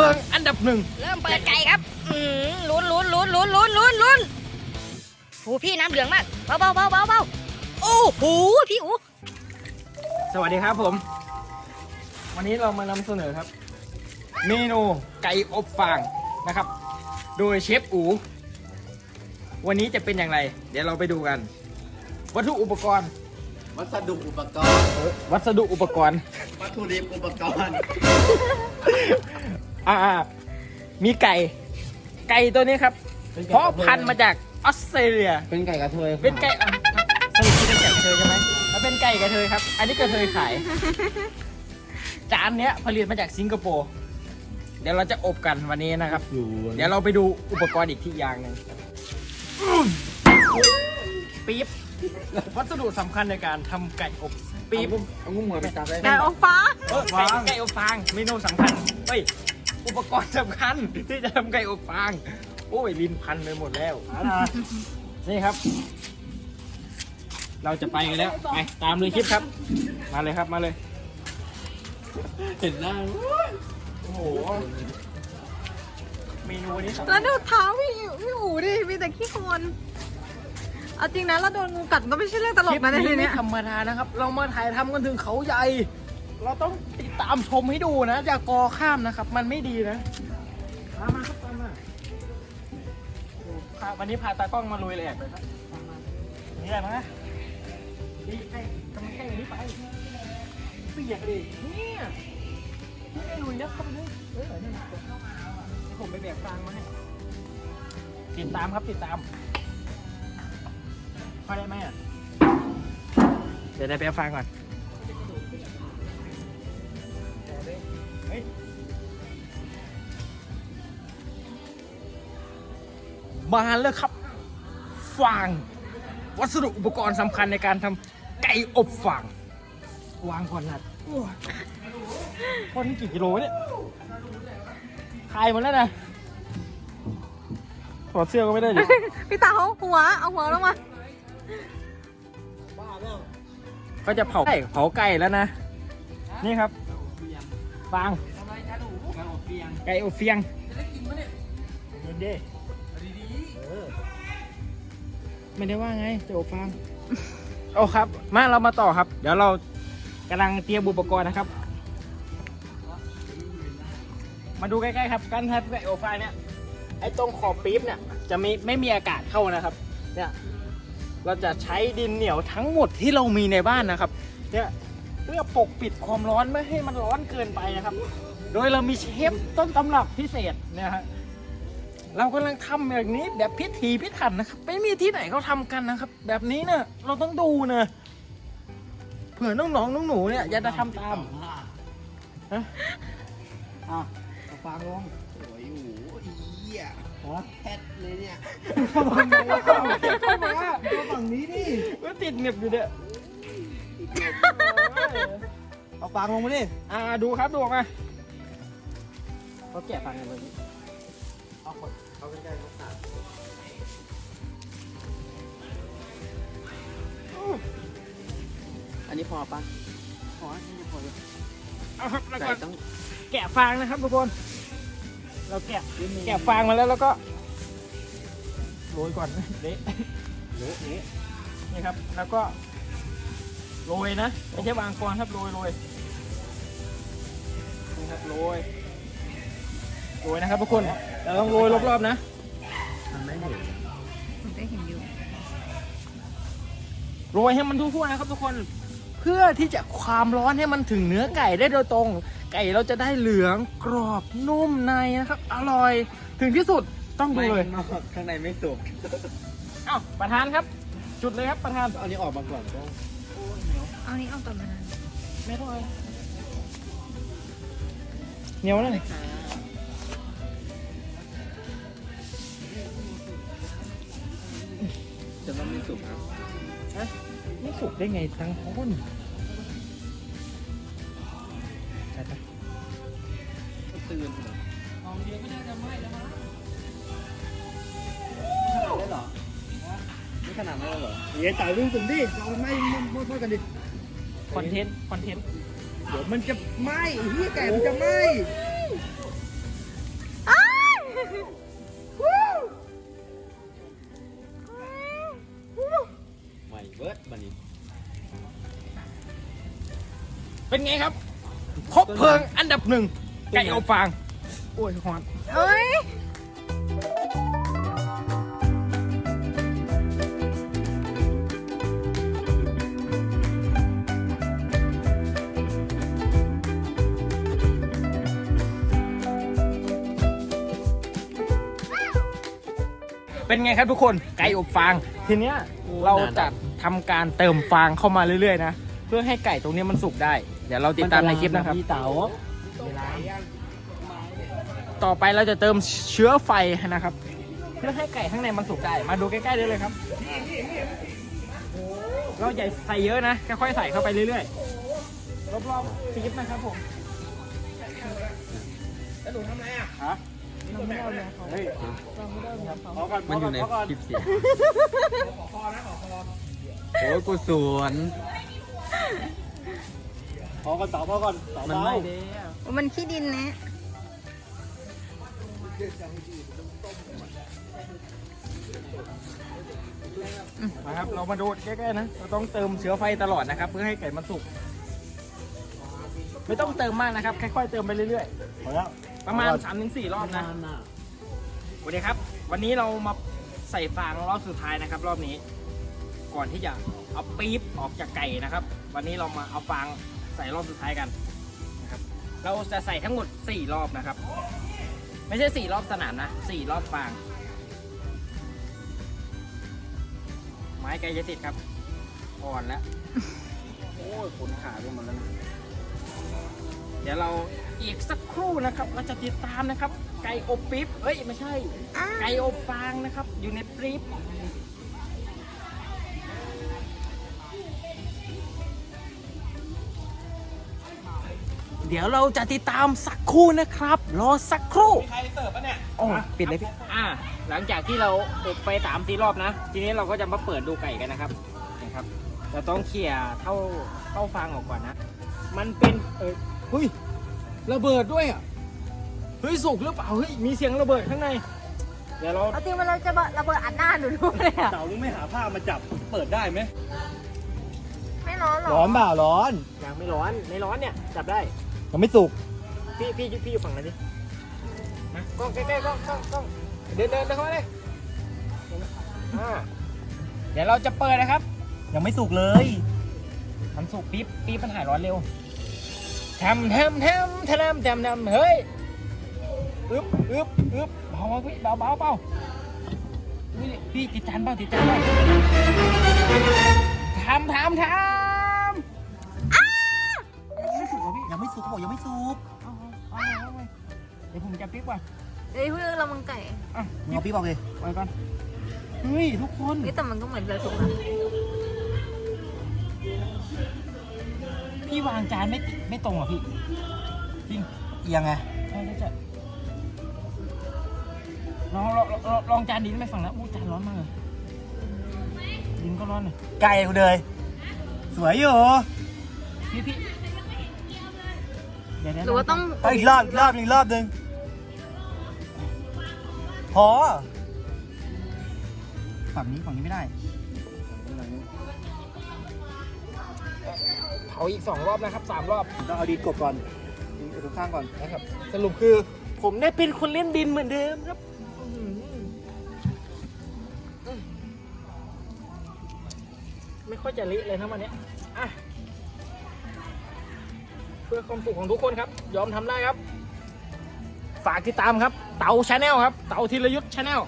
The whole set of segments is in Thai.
ลิงอันดับหนึ่งเริ่มเปิดไก่ครับอืมลุ้นลุ้นลุ้นลุ้นลุ้นลุ้นลุ้นโอ้พี่น้ำเหลืองมากเบาเบาเบาเบาเบาโอ้โหพี่อูสวัสดีครับผม วันนี้เรามานำเสนอครับ เมนูไก่อบฟางนะครับ โดยเชฟอู วันนี้จะเป็นอย่างไร เดี๋ยวเราไปดูกัน วัตถุอุปกรณ์ วัสดุอุปกรณ์เออวัสดุอุปกรณ์ วัตถุดิบอุปกรณ์ อ่ามีไก่ ไก่ตัวนี้ครับ เพราะพันธุ์มาจากออสเตรเลีย เป็นไก่กระเทยเป็นไก่อะสรุปคือเป็นไก่กระเทยใช่ไหมแล้วเป็นไก่กระเทยครับ อันนี้กระเทยขาย จานเนี้ยผลิตมาจากสิงคโปร์ เดี๋ยวเราจะอบกันวันนี้นะครับ อยู่เดี๋ยวเราไปดูอุปกรณ์อีกที่อย่างหนึ่งปี๊บวัสดุสำคัญในการทำไก่อบปี๊บเอางุ้มหัวไปจับได้ไก่อบฟ้าเออไก่ไก่อบฟางเมนูสำคัญ เฮ้ย อุปกรณ์สำคัญที่จะทำไก่อบฟาง โอ้ยลิ้นพันไปหมดแล้วนี่ครับ เราจะไปกันแล้ว ไปตามเลยคลิปครับ มาเลยครับมาเลย เห็นหน้าโอ้โหเมนูวันนี้สำคัแล้ญวดูเท้าพี่พี่อูดิ มีแต่ขี้โคลนเอาจริงนะเราโดนงูกัดก็ไม่ใช่เรื่องตลคกลิปนะในนี้ทีไม่เนี้ยธรรมดานะครับ เรามาถ่ายทำกันถึงเขาใหญ่ เราต้องติดตามชมให้ดูนะ อย่ากอข้ามนะครับ มันไม่ดีนะตามาครับตามมาวันนี้พาตากล้องมาลุยแหลกเลยครับตามมานี่แหละนะดีใกล้กำลังใกล้อย่างนี้ไปเปียกดิเนี่ยนี่ได้ลุยแล้วเข้าไปเลยเออนั่นน่ะเดี๋ยวผมไปแบกฟางมาให้ติดตามครับติดตามพอได้ไหมอะเดี๋ยวได้ไปเอาฟังก่อน เฮ้ยมาแล้วครับ ฟาง วัสดุอุปกรณ์สำคัญในการทำไก่อบฟาง วางก่อนนัดโอ้ยคนนี้กี่กิโลเนี่ยคายหมดแล้วนะถอดเสื้อก็ไม่ได้ดิพี่ตาเขาหัว เอาหัวลงมาก็จะเผาไก่เผาไก่แล้วนะ นี่ครับ ฟางไก่อบเฟียงเย็นดิเออไม่ได้ว่าไงจะอบฟางโอ้ครับ มาเรามาต่อครับ เดี๋ยวเรากำลังเตรียมอุปกรณ์นะครับ มาดูใกล้ๆครับการทำไก่อบฟางเนี่ยไอ้ตรงขอบปี๊บเนี่ยจะไม่ไม่มีอากาศเข้านะครับเนี่ยเราจะใช้ดินเหนียวทั้งหมดที่เรามีในบ้านนะครับเนี่ยเพื่อปกปิดความร้อนไม่ให้มันร้อนเกินไปนะครับ โดยเรามีเชฟต้นตำรับพิเศษเนะฮะเรากำลังทำแบบนี้แบบพิถีพิถันนะครับ ไม่มีที่ไหนเขาทำกันนะครับ แบบนี้เนี่ยเราต้องดูนะเผื่อน้องๆน้องหนูๆเนี่ยอยากจะทำตามฮะอะเอาฟางลงโอ้ยโอ้ยเหี้ยแพทเลยเนี่ยเข้ามาเข้ามาเข้ามาตัวฝั่งนี้ดิก็ติดเหน็บอยู่เนี่ย เอาฟางลงมาดิ อ่าดูครับดูออกมาเขาแกะฟังกันเลยเอาคนเอาเป็นไก่มาตัดอันนี้พอปะพออันนี้พอเลยเอาครับแล้วไก่ก็ต้องแกะฟางนะครับทุกคน เราแกะแกะฟางมาแล้วแล้วก็โรยก่อนเละเละเละนี่ครับ แล้วก็ โรยนะไม่ใช่วางก่อนครับโรยโรยนี่ครับโรยโรยนะครับทุกคนเราต้องโรยรอบๆนะมันไม่เห็นมันได้เห็นอยู่โรยให้มันทั่วๆนะครับทุกคนเพื่อที่จะความร้อนให้มันถึงเนื้อไก่ได้โดยตรง ไก่เราจะได้เหลืองกรอบนุ่มในนะครับ อร่อยถึงที่สุดต้องดูเลยไม่นอกข้างในไม่สุกเอ้าประธานครับ จุดเลยครับประธานเอาอันนี้ออกมาก่อนก็ เอานี้เอาต่อมานะไม่ต้องเลยเหนียวเลยจะต้องไม่สุกนะไม่สุกได้ไงทั้งคนใช่ปะตื่นเหรอของเดียวไม่น่าจะไหม้แล้วมั้งได้เหรอไม่ขนาดนั้นเลยเหรอเดี๋ยวจ่ายรุ่งสุดดิเราไม่ไม่พูดกันดิ คอนเทนต์คอนเทนต์เดี๋ยวมันจะไหม้เฮียไก่มันจะไหม้ไม้เบิร์ดบันนี้เป็นไงครับคบเพลิงอันดับหนึ่งไก่เอาฟาง โอ้ยหอนเอ้ย เป็นไงครับทุกคนไก่อบฟาง ทีเนี้ยเราจะทำการเติมฟางเข้ามาเรื่อยๆนะเพื่อให้ไก่ตรงนี้มันสุกได้ เดี๋ยวเราติดตามในคลิปนะครับ พี่เต๋าต่อไปเราจะเติมเชื้อไฟนะครับ เพื่อให้ไก่ข้างในมันสุกได้ มาดูใกล้ๆได้เลยครับ เราอย่าใส่เยอะนะค่อยๆใส่เข้าไปเรื่อยๆรอบๆฟีดนะครับผมแล้วหนูทำอะไรอะฮะ เฮ้ยขอก่อนมันอยู่ในก่คลิปเสียงโอ้ยกูสวนขอก่อนต่อพอก่อนต่อมันเบาไม่ได้มันขี้ดินนะมาครับ เรามาดูใกล้ๆนะ เราต้องเติมเชื้อไฟตลอดนะครับ เพื่อให้ไก่มันสุก ไม่ต้องเติมมากนะครับ ค่อยๆเติมไปเรื่อยๆพอแล้ว ประมาณ3-4รอบนะสวัสดีครับ วันนี้เรามาใส่ฟางรอบสุดท้ายนะครับ รอบนี้ ก่อนที่จะเอาปี๊บออกจากไก่นะครับ วันนี้เรามาเอาฟางใส่รอบสุดท้ายกันนะครับ เราจะใส่ทั้งหมด 4 รอบนะครับ ไม่ใช่ 4 รอบสนามนะ 4 รอบฟาง ไม้ไกลจะติดครับอ่อนแล้ว โอ้ยขนขาไปหมดแล้วนะ เดี๋ยวเรา อีกสักครู่นะครับเราจะติดตามนะครับ ไก่อบปี๊บเอ้ยไม่ใช่ ไก่อบฟางนะครับ อยู่ในปี๊บเดี๋ยวเราจะติดตามสักครู่นะครับ รอสักครู่ใครเสิร์ฟปะเนี่ยโอ้ปิดเลยพี่อ่า หลังจากที่เราอบไปสามสี่รอบนะ ทีนี้เราก็จะมาเปิดดูไก่กันนะครับนะครับเราต้องเขี่ยเท่าเท่าฟางออกก่อนนะ มันเป็นเออเฮ้ย ระเบิดด้วยอะ เฮ้ยสุกหรือเปล่า เฮ้ยมีเสียงระเบิดข้างใน เดี๋ยวเราเอาจริงมันเราจะระเบิดอัดหน้าหนูด้วยเลยอะเต๋ามึงไม่หาผ้ามาจับเปิดได้ไหมไม่ร้อนหรอร้อนเปล่าร้อนยังไม่ร้อนไม่ร้อนเนี่ยจับได้ ยังไม่สุก พี่พี่พี่อยู่ฝั่งนั้นดินะกล้องใกล้ๆกล้องกล้องกล้องเดินเดินเดินเข้ามาเลยอ่าเดี๋ยวเราจะเปิดนะครับ ยังไม่สุกเลยทำสุกปี๊บปี๊บมันหายร้อนเร็ว ทำทำทำทำทำทำเฮ้ยอึ๊บอึ๊บอึ๊บเบาๆพี่เบาเบาเบาอุ๊ยพี่ติดจานเปล่าติดจานเปล่าทำทำทำไม่สุกเหรอพี่ยังไม่สุกเขาบอกยังไม่สุกเอาเอาเอาเอาเอาเดี๋ยวผมจะปิ๊กว่ะเอ้ยเพื่อนเรามังไก่อะมึงเอาพี่บอกเลยไว้ก่อนเฮ้ยทุกคนนี่แต่มันก็เหมือนจะสุกนะ พี่วางจานไม่ติไม่ตรงเหรอพี่จริงเอียงไงใช่ใช่ใช่ลองลองลองลองลองจานดินไม่ฟังแล้วอู้จานร้อนมากเลยดินก็ร้อนเลยไก่กูเลยสวยอยู่พี่พี่เดี๋ยวเดี๋ยวหรือว่าต้องเอาอีกรอบอีกรอบหนึ่งอีกรอบหนึ่งพอฝั่งนี้ฝั่งนี้ไม่ได้ เผาอีกสองรอบนะครับสามรอบต้องเอาดีกบก่อนดีกบข้างก่อนนะครับ สรุปคือผมได้เป็นคนเล่นดินเหมือนเดิมครับอื้อหืออืมไม่ค่อยจะเละเลยนะวันเนี้ยอะเพื่อความสุขของทุกคนครับ ยอมทำได้ครับ ฝากติดตามครับ เตาชาแนลครับ เตาธีรยุทธ์ชาแนล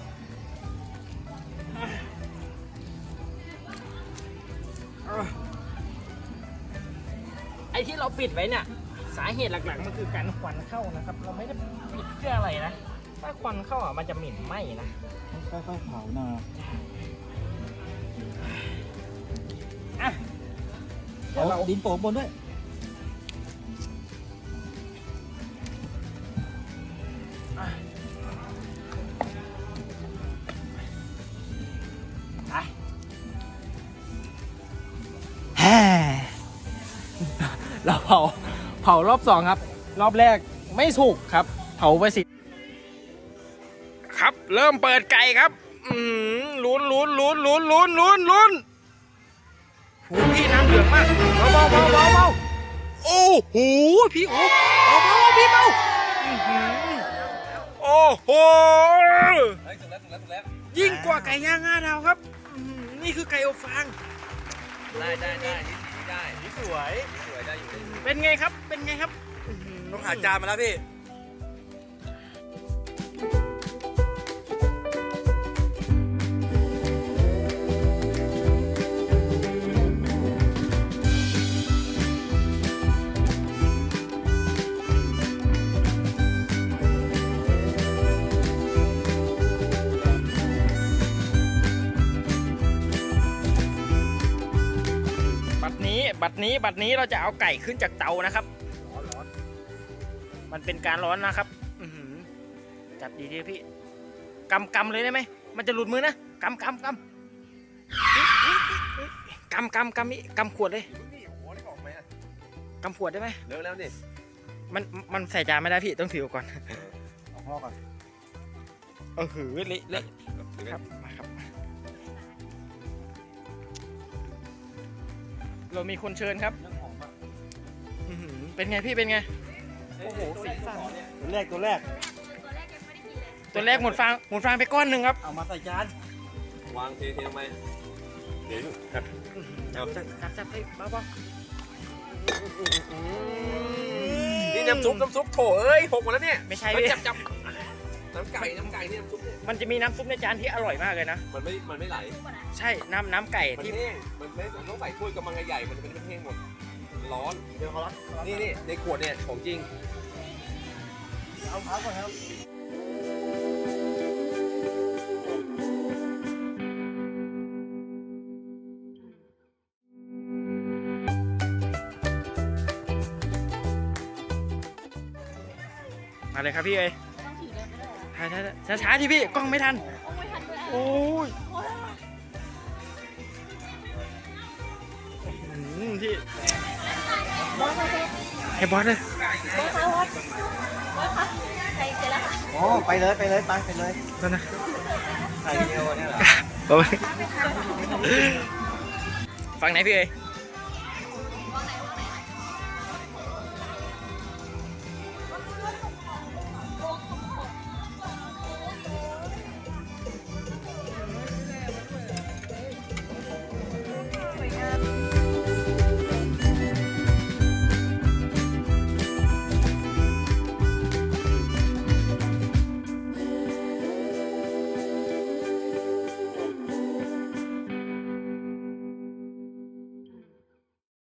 ไอ้ที่เราปิดไว้เนี่ยสาเหตุหลักๆมันคือการควันเข้านะครับ เราไม่ได้ปิดเพื่ออะไรนะถ้าควันเข้าอะมันจะเหม็นไหม้นะค่อยๆเผานะอะเดี๋ยวเราเอาดินโป่งบนด้วยไป เราเผาเผารอบสองครับ รอบแรกไม่สุกครับ เผาไปสิครับ เริ่มเปิดไก่ครับ อืมลุ้นลุ้นลุ้นลุ้นลุ้นลุ้นลุ้นโอ้โหพี่น้ำเหลืองมากเบาเบาเบาเบาเบาโอ้โหพี่โอ้เบาเบาพี่เบาอื้อหือโอ้โหเฮ้ยถึงแล้วถึงแล้วถึงแล้วยิ่งกว่าไก่ย่างงาดาวครับอื้อหือนี่คือไก่อบฟาง ได้ได้ได้นี่สีนี้ได้นี่สวย เป็นไงครับ เป็นไงครับ ต้องหาจานมาแล้วพี่ บัดนี้บัดนี้เราจะเอาไก่ขึ้นจากเตานะครับ มันเป็นการร้อนนะครับอื้อหือจับดีๆพี่กำกำเลยได้ไหม มันจะหลุดมือนะกำกำกำกำกำกำนี่กำขวดเลยนี่โอ้โหนี่ออกไหมอะกำขวดได้ไหมเร็วแล้วนี่มันมันใส่จานไม่ได้พี่ต้องถือก่อนออกห้อก่อนเออหือเละเละครับมาครับ เรามีคนเชิญครับเรื่องของอะอื้อหือเป็นไงพี่เป็นไง โอ้โหสีสันตัวแรกตัวแรก ตัวแรกหมดฟางหมดฟางไปก้อนหนึ่งครับ เอามาใส่จานวางเทเทลงไปเดี๋ยวจับจับจับจับให้เบานี่น้ำซุปน้ำซุปโถเอ้ยหกหมดแล้วเนี่ยๆไม่ใช่มันพี่จับจับ น้ำไก่น้ำไก่นี่น้ำซุปเนี่ยมันจะมีน้ำซุปในจานที่อร่อยมากเลยนะ มันไม่ มันไม่ไหล ใช่น้ำน้ำไก่มันที่แห้ง มันไม่ต้องใส่ถ้วยกำมังใหญ่ๆมันมันมันแห้งหมดมันร้อน เดี๋ยวเขารัดนี่นี่ในขวดเนี่ยของจริง เอาเท้าก่อนครับมาเลยครับพี่เอ้ยถ่ายถ่ายช้าช้าๆที่พี่ กล้องไม่ทัน โอ้ยอื้อหือพี่ให้บอสเลยอ๋อไปเลยไปเลยไปไปเลยนั่นนะถ่ายวิดีโอเนี่ยเหรอฟังไหนพี่เอ้ย